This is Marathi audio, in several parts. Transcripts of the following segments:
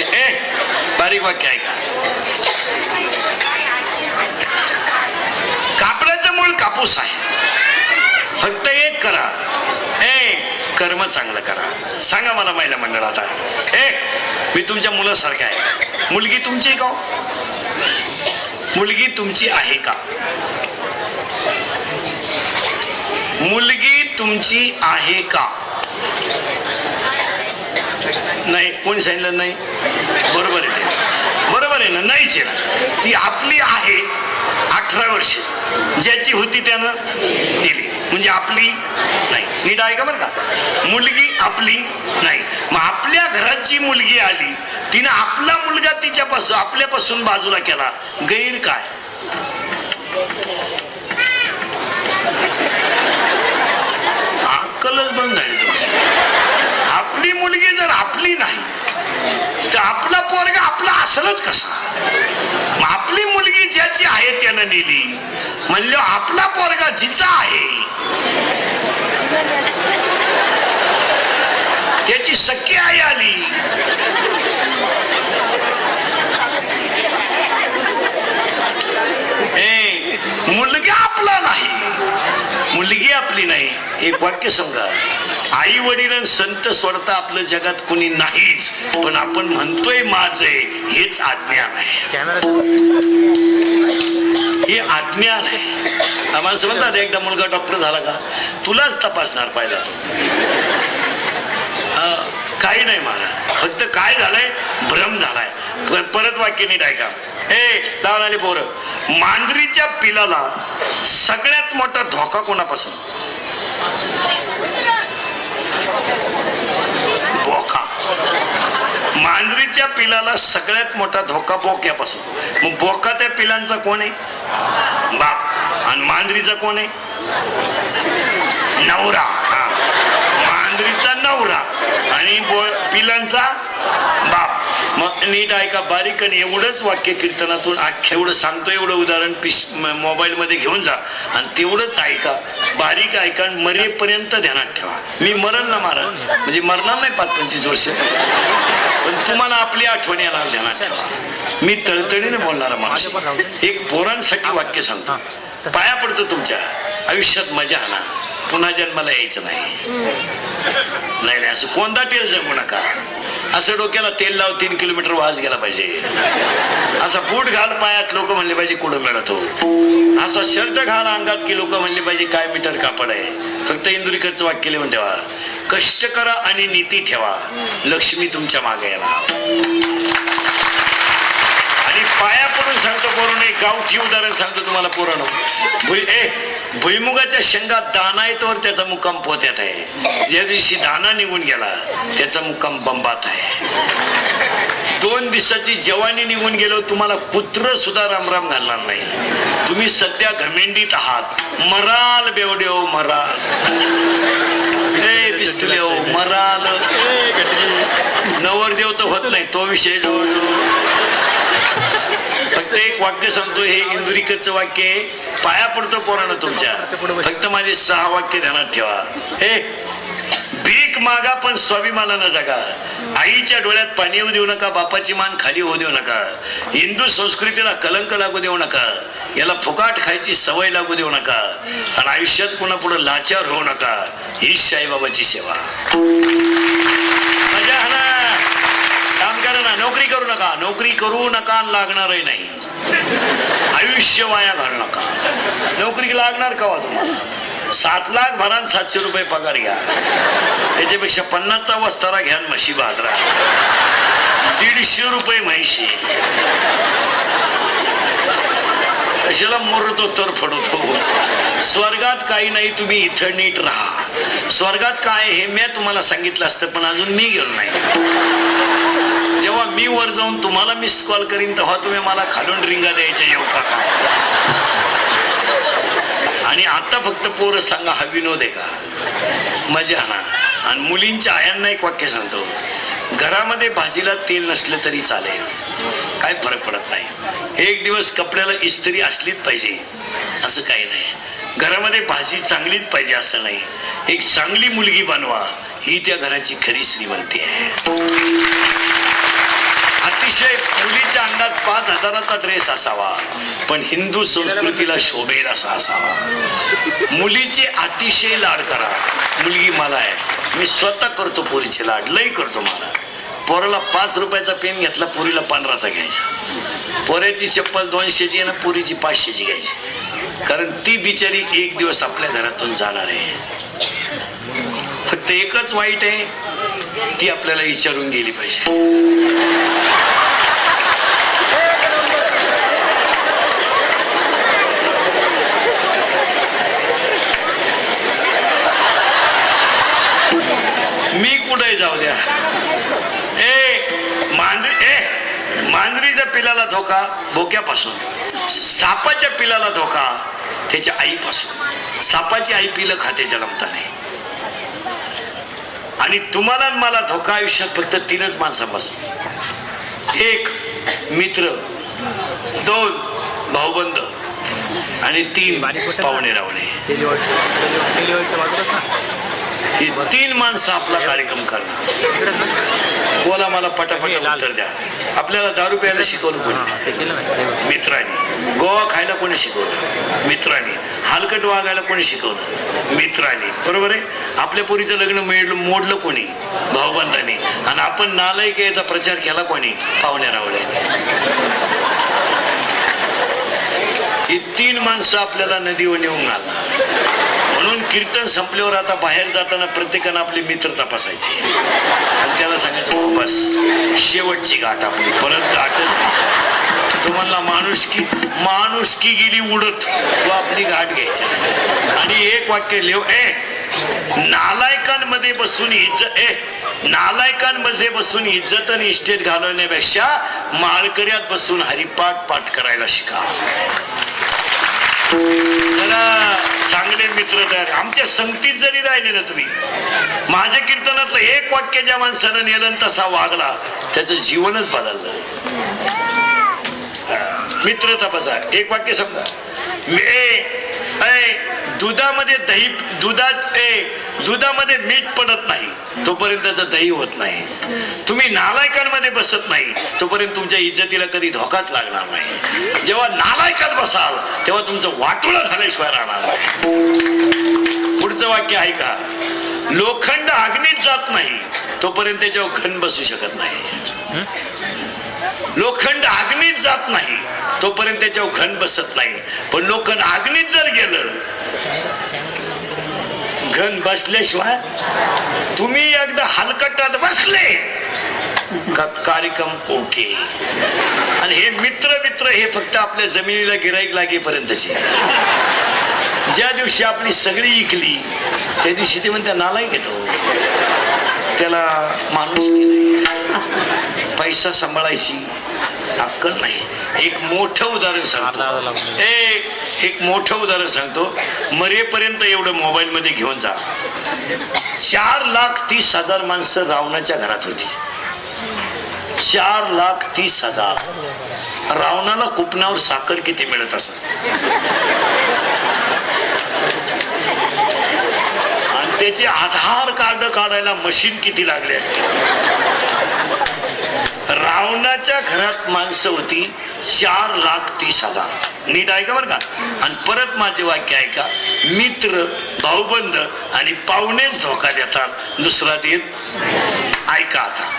मुली ए बारीक वाक्य ऐका कापडाचं मूळ कापूस आहे. फक्त एक करा. ए कर्म चांगलं करा. सांगा मला महिला मंडळ आता. एक मी तुमच्या मुलासारखा आहे. मुलगी तुमची आहे का हो? मुलगी तुमची आहे का? मुलगी तुमची आहे का? नाही कोणी सांगितलं नाही. बरोबर आहे ते. बरोबर आहे ना? नाहीच आहे. ती आपली आहे अठरा वर्ष. ज्याची होती त्यानं दिली. म्हणजे आपली नाही. नीट आहे का बरं का? मुलगी आपली नाही. मग आपल्या घराची मुलगी आली. तिनं आपला मुलगा तिच्यापासून आपल्यापासून बाजूला केला. गैर काय? अक्कलच बंद झाली तुमची. मुलगी जर आपली नाही तर आपला पोरगा आपला असलच कसा? आपली मुलगी ज्याची आहे त्यानं नेली. म्हणलं आपला पोरगा जिचा आहे त्याची सख्खी आई आली. मुलगा आपला नाही. मुलगी आपली नाही. एक वाक्य समजा. आई वडील संत सोडता आपलं जगात कुणी नाहीच. पण आपण म्हणतोय माझ हेच अज्ञान आहे. हे अज्ञान आहे आम्हाला समजतात एकदा मुलगा डॉक्टर झाला का तुलाच तपासणार पाहिजे तो. हा, काही नाही महाराज. फक्त काय झालंय? भ्रम झालाय. परत वाक्य नीट ऐका. ए लावून आले पोरं. मांजरीच्या पिलाला सगळ्यात मोठा धोका कोणापासून बोका मांजरीच्या पिलाला सगळ्यात मोठा धोका बोक्यापासून मग बोका त्या पिलांचा कोण आहे? बाप. आणि मांजरीचा कोण आहे? नवरा. हा. मांजरीचा नवरा. आणि बो- पिलांचा बाप. मग नीट ऐका बारीक आणि एवढंच वाक्य कीर्तनातून आख्या एवढं सांगतो एवढं उदाहरण पिस मोबाईलमध्ये घेऊन जा. आणि तेवढंच ऐका बारीक ऐका आणि मरेपर्यंत ध्यानात ठेवा. मी मरण ना मारा म्हणजे मरणार नाही पाच पंचवीस वर्ष. पण तुम्हाला आपली आठवण येणार ध्यानात ठेवा. मी तळतळीने बोलणारा माणूस एक पोरांसाठी वाक्य सांगतो. पाया पडतो तुमच्या. आयुष्यात मजा आणा. पुन्हा जन्माला यायचं नाही. नाही नाही असं कोणता टेल जगू नका. असं डोक्याला तेल लाव तीन किलोमीटर वास गेला पाहिजे. असा बूट घाल पायात लोक म्हणले पाहिजे कुठं मिळत. असा शर्ट घाल अंगात की लोक म्हणले पाहिजे काय मीटर कापड आहे. फक्त इंदुरीकरचं वाक्य लिहून ठेवा. कष्ट करा आणि नीती ठेवा. लक्ष्मी तुमच्या मागे येणार आणि पाया पडून सांगतो पोरण एक गावठी उदाहरण सांगतो तुम्हाला पोरण ए भुईमुगाच्या शेंगात दाना येतोवर त्याचा मुक्काम पोत्यात आहे. या दिवशी दाना निघून गेला त्याचा मुक्काम बंबात आहे. दोन दिवसाची जवानी निघून गेलो तुम्हाला कुत्र सुद्धा रामराम घालणार नाही. तुम्ही सध्या घमेंडीत आहात. मराल बेवडेव मराल. ए पिस्तुलेव मराल. नवरदेव तर होत नाही तो विषय जवळ फक्त एक वाक्य सांगतो हे इंदुरीकरचं वाक्य आहे. पाया पडतो पोरानं तुमच्या. फक्त माझे सहा वाक्य ध्यानात ठेवा. हे भीक मागा पण स्वाभिमानानं जगा. आईच्या डोळ्यात पाणी येऊ देऊ नका बापाची मान खाली होऊ देऊ नका. हिंदू संस्कृतीला कलंक लागू देऊ नका. याला फुकाट खायची सवय लागू देऊ नका. आणि आयुष्यात कोणा पुढे लाचार होऊ नका. ही साईबाबाची सेवा. मजा ना काम करा ना. नोकरी करू नका. नोकरी करू नका लागणारही नाही. आयुष्य वाया घालू नका. नोकरी लागणार का तुम्हाला? सात लाख भरा सातशे रुपये पगार घ्या. त्याच्यापेक्षा पन्नासचा वस्तारा घ्या म्हशी बाजरा. दीडशे रुपये म्हैशी. कशाला मोरतो तर फडतो? स्वर्गात काही नाही तुम्ही इथं नीट राहा. स्वर्गात काय हे मी तुम्हाला सांगितलं असतं पण अजून मी गेलो नाही. जेव्हा मी वर जाऊन तुम्हाला मिस कॉल करीन तेव्हा तुम्ही मला खालून रिंगा द्यायच्या येऊ का काय आणि आता फक्त पोरं सांगा हा विनोद आहे का? मजा ना. आणि मुलींच्या आयांना एक वाक्य सांगतो. घरामध्ये भाजीला तेल नसलं तरी चालेल. काय फरक पडत नाही. एक दिवस कपड्याला इस्त्री असलीच पाहिजे. असं काही नाही. घरामध्ये भाजी चांगलीच पाहिजे असं नाही. एक चांगली मुलगी बनवा. ही त्या घराची खरी श्रीमंती आहे. अतिशय मुलीच्या अंगात पाच हजाराचा ड्रेस असावा पण हिंदू संस्कृतीला शोभेल असा असावा. मुलीचे अतिशय लाड करा. मुलगी मला आहे. मी स्वतः करतो पोरीचे लाड लई करतो मला. पोराला पाच रुपयाचा पेन घेतला पोरीला पंधराचा घ्यायचा. पोऱ्याची चप्पल दोनशेची आणि पोरीची पाचशेची घ्यायची. कारण ती बिचारी एक दिवस आपल्या घरातून जाणार आहे. फक्त एकच वाईट आहे ती आपल्याला विचारून गेली पाहिजे. मी कुठे जाऊ द्या? ए मांजरी ए मांजरीच्या पिलाला धोका भोक्यापासून. सापाच्या पिलाला धोका त्याच्या आईपासून. सापाची आई पिलं खाते जन्मता नाही आणि तुम्हाला मला धोका आयुष्यात फक्त तीनच माणसापासून. एक मित्र दोन भाऊबंद आणि तीन पाहुणे रावणे ही तीन माणसं आपला कार्यक्रम करणार. बोला मला पटापट उत्तर द्या. आपल्याला दारू प्यायला शिकवलं कोणी? मित्रांनी. गोवा खायला कोणी शिकवलं? मित्रांनी. हलकट वागायला कोणी शिकवलं? मित्रांनी. बरोबर आहे? आपल्या पोरीचं लग्न मिळलं मोडलं कोणी? भाऊबंधाने. आणि आपण नालायक याचा प्रचार केला कोणी? पाहुण्या रावळ्याने. ही तीन माणसं आपल्याला नदीवर नेऊन घालणार. म्हणून कीर्तन संपल्यावर आता बाहेर जाताना प्रत्येकानं आपले मित्र तपासायचे. आणि त्याला सांगायचं हो, बस. शेवटची गाठ आपली. परत गाठच घ्यायची. तो म्हणला माणुसकी माणुसकी गेली उडत. तो आपली गाठ घ्यायची आणि एक वाक्य लिहू ए नालायकांमध्ये बसून इज्जत ए नालायकांमध्ये बसून इज्जत आणि इस्टेट घालवण्यापेक्षा माळकऱ्यात बसून हरिपाठ पाठ करायला शिका. जरा चांगले मित्र तयार. आमच्या संगतीत जरी राहिले ना तुम्ही माझ्या कीर्तनातलं एक वाक्य ज्या माणसानं नेलं तसा वागला त्याचं जीवनच बदललं. मित्र तपासा. एक वाक्य समजा ए दुधामध्ये दही दुधात ए दुधामध्ये मीठ पडत नाही. तोपर्यंत त्याचं दही होत नाही. तुम्ही नालायकांमध्ये बसत नाही. तोपर्यंत तुमच्या इज्जतीला कधी धोकाच लागणार नाही. जेव्हा नालायकात बसाल तेव्हा तुमचं वाटोळं झाल्याशिवाय राहणार नाही. पुढचं वाक्य आहे का लोखंड अग्नीत जात नाही. तोपर्यंत त्याच्यावर घन बसू शकत नाही. लोखंड अग्नीत जात नाही. तोपर्यंत त्याच्यावर घन बसत नाही. पण लोखंड अग्नीत जर गेलं घन बसल्याशिवाय तुम्ही एकदा हलकटात बसले का कार्यक्रम ओके. आणि हे मित्र मित्र हे फक्त आपल्या जमिनीला गिराईक लागेपर्यंतचे. ज्या दिवशी आपली सगळी इकली त्या दिवशी ते म्हणते नालाय घेतो त्याला माणूस पैसा सांभाळायची अक्कल नाही. एक मोठं उदाहरण सांगतो. एक एक मोठं उदाहरण सांगतो. मरेपर्यंत एवढं मोबाईल मध्ये घेऊन जा. चार लाख तीस हजार माणसं रावणाच्या घरात होती. चार लाख तीस हजार. रावणाला कुपनावर साखर किती मिळत असं आणि त्याचे आधार कार्ड काढायला मशीन किती लागले असते रावणाच्या घरात माणसं होती चार लाख तीस हजार. नीट ऐका बरं का? आणि परत माझे वाक्य ऐका. मित्र भाऊबंद आणि पाहुणेच धोका देतात. दुसरा देत ऐका आता.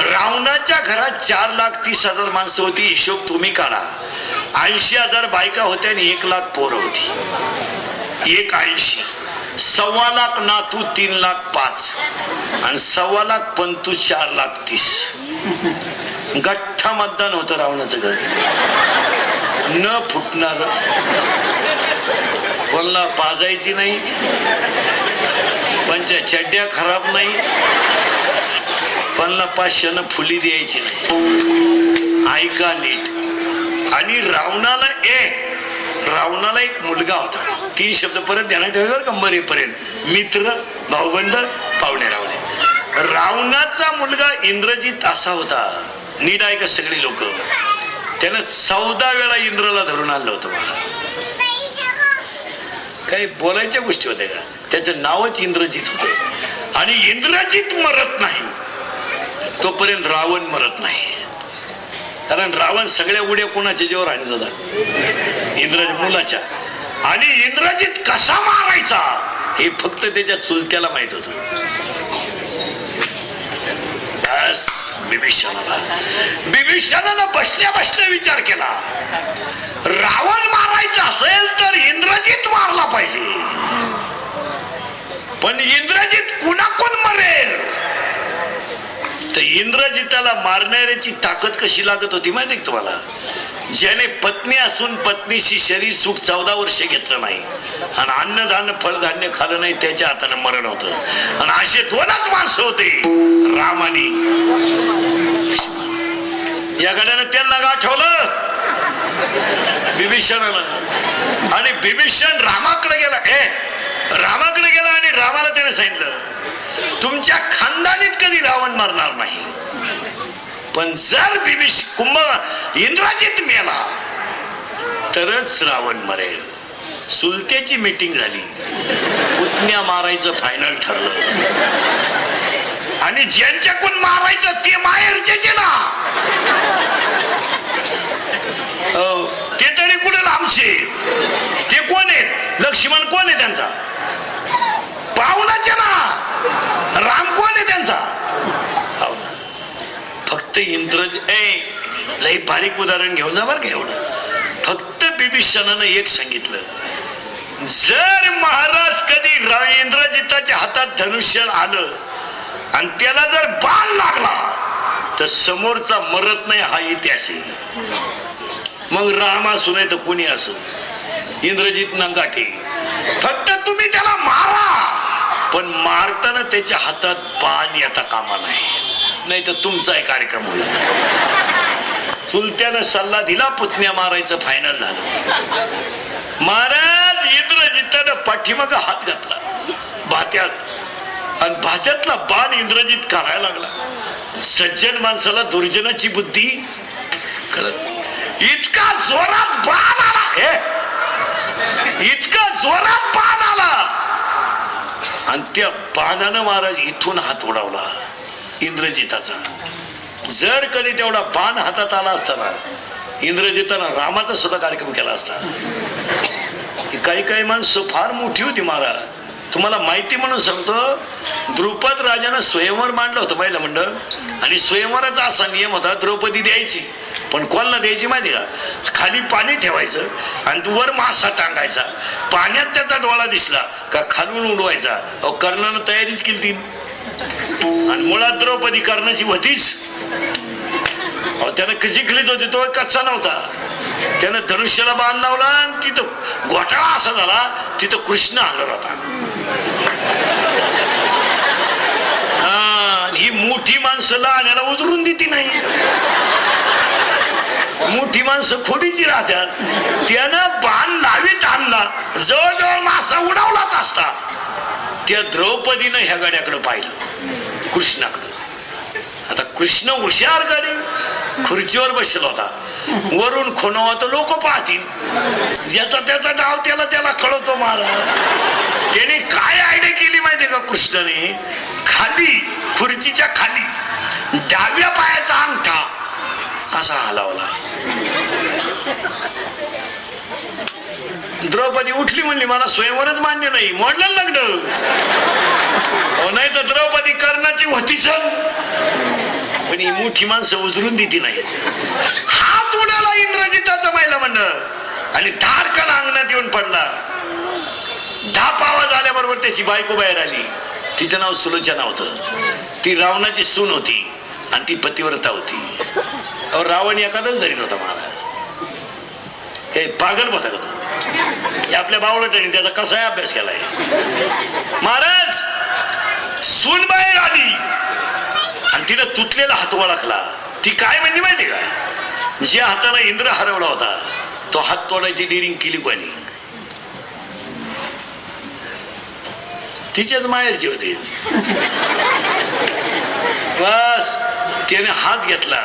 रावणाच्या घरात चार लाख तीस हजार माणसं होती हिशोब तुम्ही काढा. ऐंशी हजार बायका होत्या आणि एक लाख पोरं होती. एक ऐंशी. सव्वा लाख नातू तीन लाख पाच. आणि सव्वा लाख पंतू चार लाख तीस. गठ्ठा मतदान होतं रावणाचं घर. न फुटणार. कोणाला पाजायची नाही. पंच्या चड्ड्या खराब नाही. कोणाला पाचशेनं फुली द्यायची नाही. ऐका नीट. आणि रावणाला ए रावणाला एक मुलगा होता. तीन शब्द परत ध्यानात ठेवल्यावर बरं मित्र भाऊबंड पाहुणे रावणे. रावणाचा मुलगा इंद्रजित असा होता. नीट का सगळी लोक? त्यानं चौदा वेळा इंद्रला धरून आणलं होतं काही बोलायच्या गोष्टी होत्या का? त्याचं नावच इंद्रजित होते. आणि इंद्रजित मरत नाही. तोपर्यंत रावण मरत नाही. कारण रावण सगळ्या उड्या कोणाच्या जेव्हा आणत होता इंद्र मुलाच्या. आणि इंद्रजित कसा मारायचा हे फक्त त्याच्या चुलत्याला माहीत होत. बस बिभीषणाला. बिभीषणानं बसल्या बसल्या विचार केला. रावण मारायचा असेल तर इंद्रजित मारला पाहिजे. पण इंद्रजित कुणाकोण मरेल? तर इंद्रजिताला मारणाऱ्याची ताकद कशी लागत होती माहिती तुम्हाला? ज्याने पत्नी असून पत्नीशी शरीर सुख चौदा वर्ष घेतलं नाही. आणि अन्नधान्य फळधान्य खाल्लं नाही त्याच्या हाताने मरण होत. आणि असे दोनच माणसं होते राम आणि या गड्यानं त्यांना गाठवलं बिभीषणाला आणि बिभीषण रामाकडे गेला. ए रामाकडे गेला आणि रामाला त्याने सांगितलं तुमच्या खानदानीत कधी रावण मारणार नाही? पण जर बिभीष कुंभ इंद्राजित मेला तरच रावण मरेल. सुलत्याची मीटिंग झाली. पुतण्या मारायचं फायनल ठरलं. आणि ज्यांच्याकडून मारायचं ते माहेरचे ना ते तरी कुठे लांबचे? ते कोण आहेत? लक्ष्मण कोण आहे त्यांचा? पाहुणाचे ना राम कोण आहे त्यांचा? फक्त इंद्रज ए लई बारीक उदाहरण घेऊन जा बरं का एवढं. फक्त बिभीषणानं एक सांगितलं. जर महाराज कधी इंद्रजिताच्या हातात धनुष्य आलं आणि त्याला जर बाण लागला तर समोरचा मरत नाही हा इतिहास आहे. मग राम असू नाही तर कुणी असो? इंद्रजित नंगाठे. फक्त तुम्ही त्याला मारा. पण मारताना त्याच्या हातात बाण येता कामा नाही नाही तर तुमचाही कार्यक्रम होईल. चुलत्यानं सल्ला दिला पुतण्या मारायचं फायनल झालं. महाराज इंद्रजितानं पाठीमाग हात घातला. भात्यात. आणि भात्यातला बाण इंद्रजित काढायला लागला. सज्जन माणसाला दुर्जनाची बुद्धी कळत नाही. इतका जोरात बाण आला. हे. इतका जोरात बाण आला. आणि त्या बाणानं महाराज इथून हात उडवला. इंद्रजिताचा. जर कधी तेवढा बाण हातात आला असताना इंद्रजितानं रामाचा सुद्धा कार्यक्रम केला असता. काही काही माणसं फार मोठी होती महाराज. तुम्हाला माहिती म्हणून सांगतो द्रुपद राजानं स्वयंवर मांडलं होतं पहिलं मंडळ आणि स्वयंवराचा असा नियम होता द्रौपदी द्यायची. पण कोणाला द्यायची माहिती का? खाली पाणी ठेवायचं आणि वर मासा टांगायचा. पाण्यात त्याचा डोळा दिसला का खालून उडवायचा. अहो कर्णानं तयारीच केली ती. आणि मुळात द्रौपदी कर्णाची होतीच त्यानं जिंकलीच होती तो कच्चा नव्हता. त्यानं धनुष्याला बांध लावला आणि तिथं घोटाळा असा झाला तिथं कृष्ण हजर होता. हा, ही मोठी माणसं लहाण्याला उतरून देती नाही. मोठी माणसं खोडीची राहतात. त्यानं बाण लावीत आणला जवळजवळ मासा उडावलाच असता. त्या द्रौपदीनं ह्या गाड्याकडे पाहिलं. कृष्णाकडं. आता कृष्ण हुशार गाडी. खुर्चीवर बसला होता. वरून खोनवा तर लोक पाहतील. ज्याचा त्याचा डाव त्याला त्याला कळवतो महाराज. त्याने काय आयडिया केली माहिती का कृष्णाने? खाली खुर्चीच्या खाली डाव्या पायाचा अंगठा असा हलावला. द्रौपदी उठली म्हणली मला स्वयंवरच मान्य नाही मोडलं लग्न. नाही तर द्रौपदी कर्णाची होती सण. पण ही मोठी माणसं उजरून देती नाही हात उडाला इंद्रजिताचा महिला म्हणणं. आणि धारकाला अंगणात येऊन पडला. धाप आवाज आल्याबरोबर त्याची बायको बाहेर आली. तिचं नाव सुलोचना होतं ती रावणाची सून होती आणि ती पतिव्रता होती. अहो रावण एखादाच धरीत होता महाराज हे पागल होता का हे आपल्या बावळटाने त्याचा कसाही अभ्यास केलाय. महाराज सून बाहेर आली आणि तिनं तुटलेला हात ओळखला. ती काय म्हणली माहिती का? ज्या हाताला इंद्र हरवला होता तो हात तोडायची डिरिंग केली कोणी? तिच्याच माहेरची होती. बस त्याने हात घेतला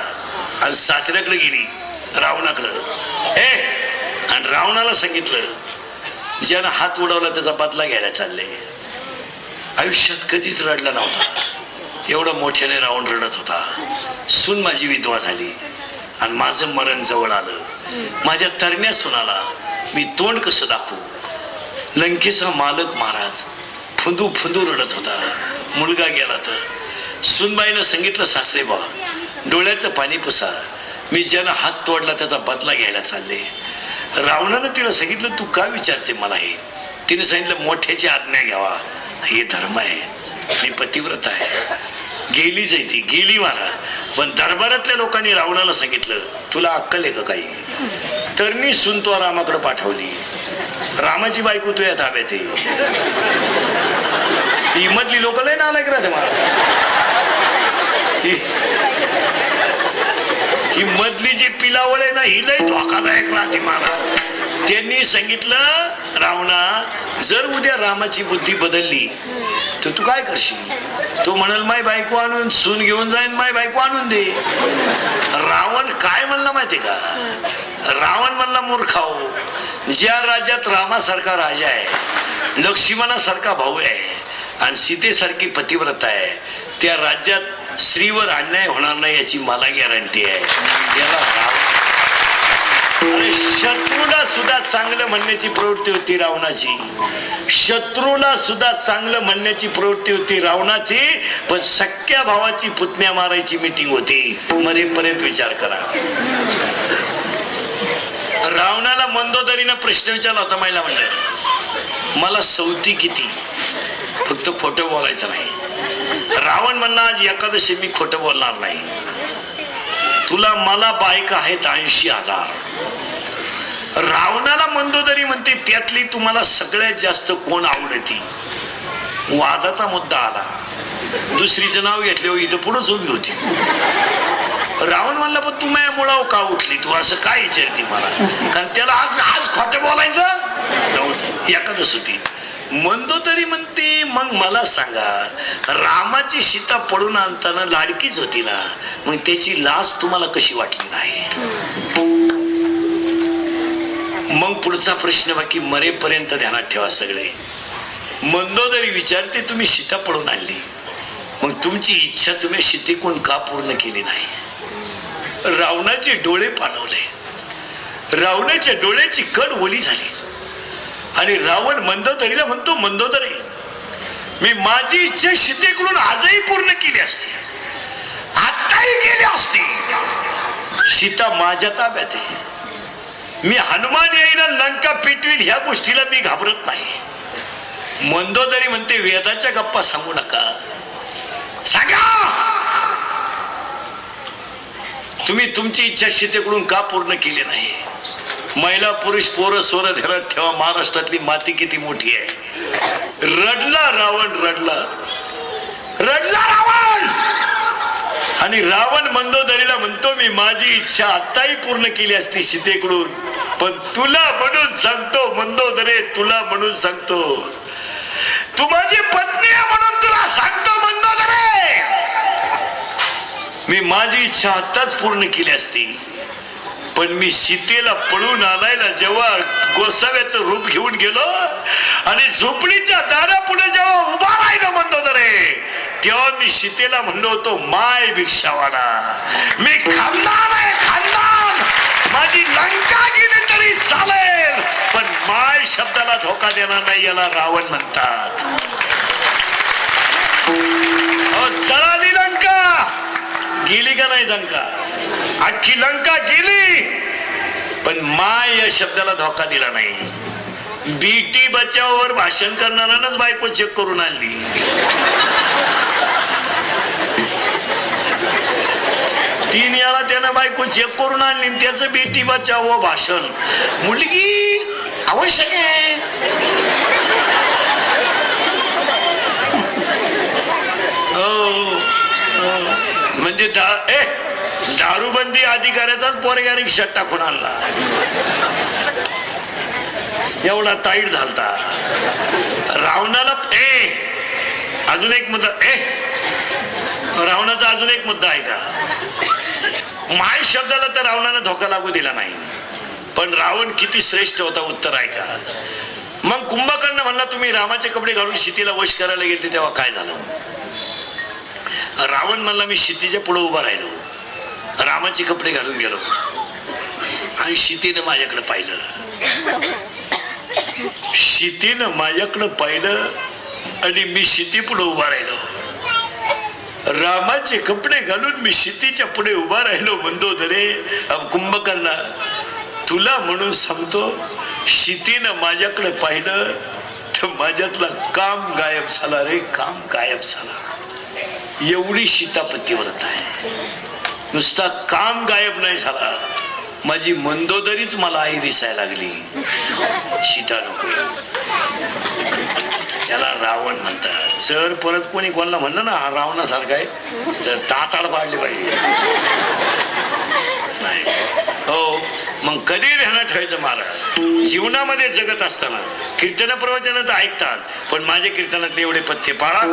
आणि सासऱ्याकडे गेली रावणाकडं. हे आणि रावणाला सांगितलं ज्यानं हात उडवला त्याचा बदला घ्यायला चालले. आयुष्यात कधीच रडला नव्हता. एवढा मोठ्याने राहून रडत होता. सून माझी विधवा झाली. आणि माझं मरण जवळ आलं. माझ्या तरण्या सुनाला मी तोंड कसं दाखवू? लंकेचा मालक महाराज फुंदू फुंदू रडत होता. मुलगा गेला तर. सुनबाईनं सांगितलं सासरे बा डोळ्याचं पाणी पुसा. मी ज्यानं हात तोडला त्याचा बदला घ्यायला चालले. रावणानं तिला सांगितलं तू का विचारते मला हे? तिने सांगितलं मोठ्याची आज्ञा घ्यावा. हे धर्म आहे. मी पतिव्रत आहे. गेली जाई ती गेली मला. पण दरबारातल्या लोकांनी रावणाला सांगितलं तुला अक्कल आहे का काही? तर मी सुनतो रामाकडे पाठवली. रामाची बायको तुझ्या ताब्यात आहे. मधली लोक लय नालायक राहते मला ही ही मधली जी पिलावळ आहे ना ही लय धोकादायक राहते महाराज. त्यांनी सांगितलं रावणा जर उद्या रामाची बुद्धी बदलली तर तू काय करशील? तो म्हणाल माय बायको आणून सून घेऊन जाईन माय बायको आणून दे. रावण काय म्हणला माहितीये का? रावण म्हणला मूर्खाओ ज्या राज्यात रामासारखा राजा आहे लक्ष्मणासारखा भाऊ आहे आणि सीतेसारखी पतिव्रता आहे त्या राज्यात स्त्रीवर अन्याय होणार नाही याची मला गॅरंटी आहे. याला शत्रूला सुद्धा चांगलं म्हणण्याची प्रवृत्ती होती रावणाची. शत्रूला सुद्धा चांगलं म्हणण्याची प्रवृत्ती होती रावणाची पण सख्या भावाची पुतण्या मारायची मीटिंग होती. मरेपर्यंत विचार करा. रावणाला मंदोदरीनं प्रश्न विचारला होता महिला मंडळ. मला सौती किती? फक्त खोटं बोलायचं नाही. रावण म्हणला आज एकादशी मी खोटं बोलणार नाही. तुला मला बायका आहेत ऐंशी हजार. रावणाला मंदोदरी म्हणते त्यातली तुम्हाला सगळ्यात जास्त कोण आवडती? वादाचा मुद्दा आला. दुसरीचं नाव घेतल्यावर इथं पुढंच उभी होती. रावण म्हणला पण तू माझ्या मुळाव का उठली? तू असं काय विचारते मला? कारण त्याला आज आज खोटं बोलायचं? जाऊ एकादश होती. मंदोदरी म्हणते मग मला सांगा रामाची सीता पडून आणताना लाडकीच होती ना? मग त्याची लाज तुम्हाला कशी वाटली नाही? मग पुढचा प्रश्न बाकी मरेपर्यंत ध्यानात ठेवा सगळे. मंदोदरी विचारते तुम्ही सीता पडून आणली? मग तुमची इच्छा तुम्ही सीतेकून का पूर्ण केली नाही? रावणाचे डोळे पाणवले रावणाच्या डोळ्याची कड ओली झाली. आणि रावण मंदोदरीला म्हणतो मंदोदरी मी माझी इच्छा सीतेकडून आजही पूर्ण केली असती. आताही केली असती. सीता माझ्या ताब्यात आहे. मी हनुमान येईन लंका पेटवील ह्या गोष्टीला मी घाबरत नाही. मंदोदरी म्हणते वेदाच्या गप्पा सांगू नका. सांगा! तुम्ही तुमची इच्छा सीतेकडून का पूर्ण केली नाही? महिला पुरुष पोरं स्वर धरत ठेवा महाराष्ट्रातली माती किती मोठी आहे. रडला रावण रडला. रडला रावण! आणि रावण मंदोदरीला म्हणतो मी माझी इच्छा आत्ताही पूर्ण केली असती सीतेकडून. पण तुला म्हणून सांगतो मंदोदरे तुला म्हणून सांगतो. तू माझी पत्नी आहे म्हणून तुला सांगतो मंदोदरे! मी माझी इच्छा आत्ताच पूर्ण केली असती. पण मी सीतेला पळून आणायला जेव्हा गोसाव्याचं रूप घेऊन गेलो आणि झोपडीच्या दारापुढे जेव्हा उभा राहिलो रे तेव्हा मी सीतेला म्हणलो होतो माय भिक्षावाला मी खानदान आहे खानदान! माझी लंका गेली तरी चालेल पण माय शब्दाला धोका देणार नाही याला रावण म्हणतात. चला लंका. गेली का नाही लंका? अख्खी लंका गेली. पण माय या शब्दाला धोका दिला नाही. बीटी बचावावर भाषण करणाऱ्यानंच बायको चेक करून आणली. तीन याला त्यानं बायको चेक करून आणली आणि त्याचं बेटी बचाव भाषण. मुलगी आवश्यक आहे. हो, हो. म्हणजे दहा ए दारूबंदी अधिकाऱ्याचाच पोरग्या रिक्षात टाकून आणला. एवढा ताईट झालता. रावणाला ए अजून एक मुद्दा ए रावणाचा अजून एक मुद्दा आहे का? माय शब्दाला तर रावणानं धोका लागू दिला नाही. पण रावण किती श्रेष्ठ होता उत्तर आहे का? मग कुंभकर्ण म्हणला तुम्ही रामाचे कपडे घालून शेतीला वश करायला गेले तेव्हा काय झालं? रावण म्हणला मी शेतीच्या पुढे उभा राहिलो. रामाचे कपडे घालून गेलो. आणि शितीनं माझ्याकडे पाहिलं. शितीनं माझ्याकडं पाहिलं आणि मी शिती पुढे उभा राहिलो. रामाचे कपडे घालून मी शितीच्या पुढे उभा राहिलो म्हणतो दरे कुंभकर्णा तुला म्हणून सांगतो शितीनं माझ्याकडे पाहिलं तर माझ्यातला काम गायब झाला रे काम गायब झाला. एवढी सीतापतीव्रत आहे. नुसता काम गायब नाही झाला. माझी मंदोदरीच मला आई दिसायला लागली. सीता नको. त्याला रावण म्हणतात. जर परत कोणी कोणाला म्हणलं ना हा रावणासारखा आहे तर ताताड पाडली पाहिजे. नाही. हो मग कधी ध्यानात ठेवायचं मला जीवनामध्ये जगत असताना कीर्तन प्रवचन तर ऐकतात पण माझे कीर्तनातले एवढे पथ्य पाळा.